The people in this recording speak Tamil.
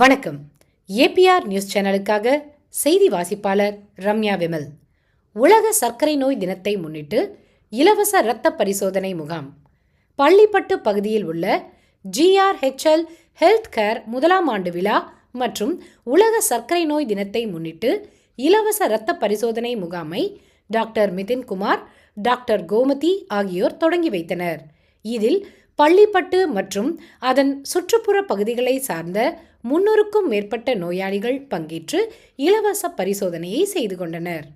வணக்கம். ஏபிஆர் நியூஸ் சேனலுக்காக செய்தி வாசிப்பாளர் ரம்யா விமல். உலக சர்க்கரை நோய் தினத்தை முன்னிட்டு இலவச இரத்த பரிசோதனை முகாம். பள்ளிப்பட்டு பகுதியில் உள்ள ஜிஆர்ஹெச்எல் ஹெல்த் கேர் முதலாம் ஆண்டு விழா மற்றும் உலக சர்க்கரை நோய் தினத்தை முன்னிட்டு இலவச இரத்த பரிசோதனை முகாமை டாக்டர் மிதின்குமார் டாக்டர் கோமதி ஆகியோர் தொடங்கி வைத்தனர். இதில் பள்ளிப்பட்டு மற்றும் அதன் சுற்றுப்புற பகுதிகளை சார்ந்த முன்னூறுக்கும் மேற்பட்ட நோயாளிகள் பங்கேற்று இலவச பரிசோதனையை செய்து கொண்டனர்.